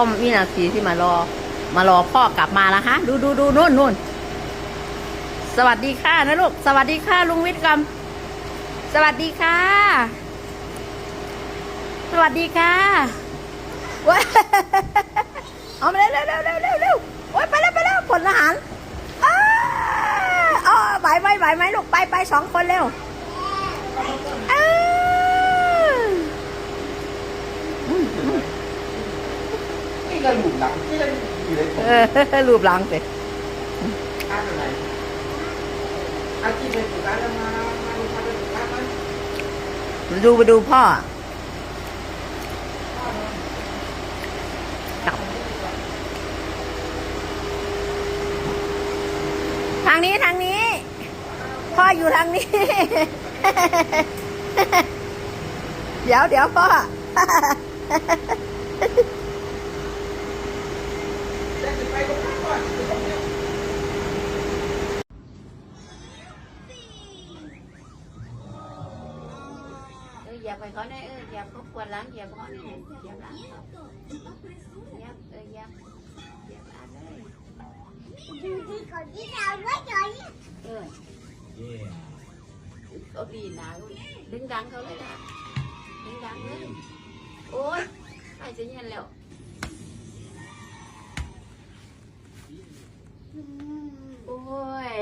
เขามีนาทีที่มารอ มารอพ่อกลับมาแล้วฮะ ดูดูดูนู่นนู่นสวัสดีค่ะนะลูก สวัสดีค่ะลุงวิทย์กำสวัสดีค่ะ สวัสดีค่ะว้ายเอามาเร็วเร็วเร็วเร็วเร็วเร็วโอ๊ยไปแล้วไปแล้วผลทหารอ้าอ๋อไหวไหมไหวไหมลูกไปไปสองคนเร็วอ้า นี่ก็หลุมหลังนี่ก็อยู่ในผมเออรูปหลังสิอาร์ตอะไรอาร์ตที่เป็นสุการแล้วมามาดูมาดูสุการมันดูไปดูพ่อจับทางนี้ทางนี้ พ่ออยู่ทางนี้ เดี๋ยวเดี๋ยวพ่อ เอย่าไปเขาได้เอออย่าเขาควรล้างอย่าเขาเนี่ยอย่าล้างเขายับเออยับยับอ่านเลย còn đi nào quá trời เออเขาดีนะดึงดังเขาเลยนะดึงดังเลยโอ๊ยไปจะเย็นแล้วโอ้ย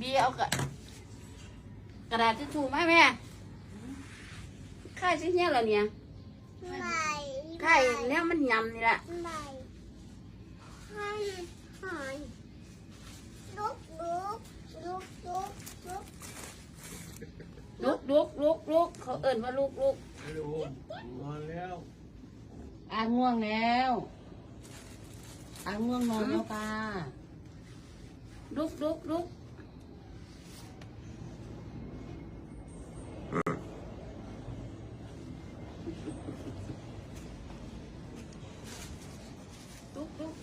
บีเอากระกระดาษทิชชู่ไหมแม่ ค่ายชิ้นเนี้ยเหรอเนี่ย mày ค่ายเนี้ยมันยำนี่แหละ mày hai hỏi đốt đốt đốt đốt đốt ลุกลุกลุกลุกเขาเอิ่นว่าลุกลุกไม่รู้นอนแล้วอาง่วงแล้วอาง่วงนอนแล้วตาลุกลุกลุกลุกลุก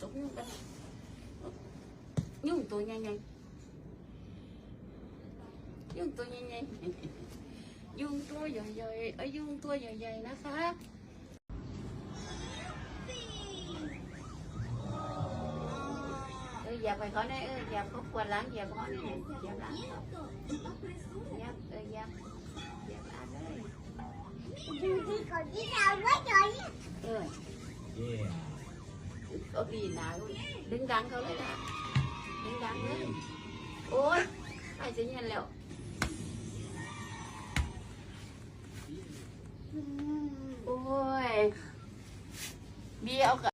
ตกยุ่งกันยุ่งตัวใหญ่ๆยุ่งตัวใหญ่ๆยุ่งตัวใหญ่ๆเอ้ยยุ่งตัวใหญ่ๆนะคะเอออย่าไปเขาได้เอออย่าเขาควร ล้างอย่าเขาเนี่ยอย่าล้างเขายับเออยับยับอ่านเลย còn đi nào quá trời เออเขาดีนะ ไปจะเย็นแล้วโอ้ยเบียเอากะ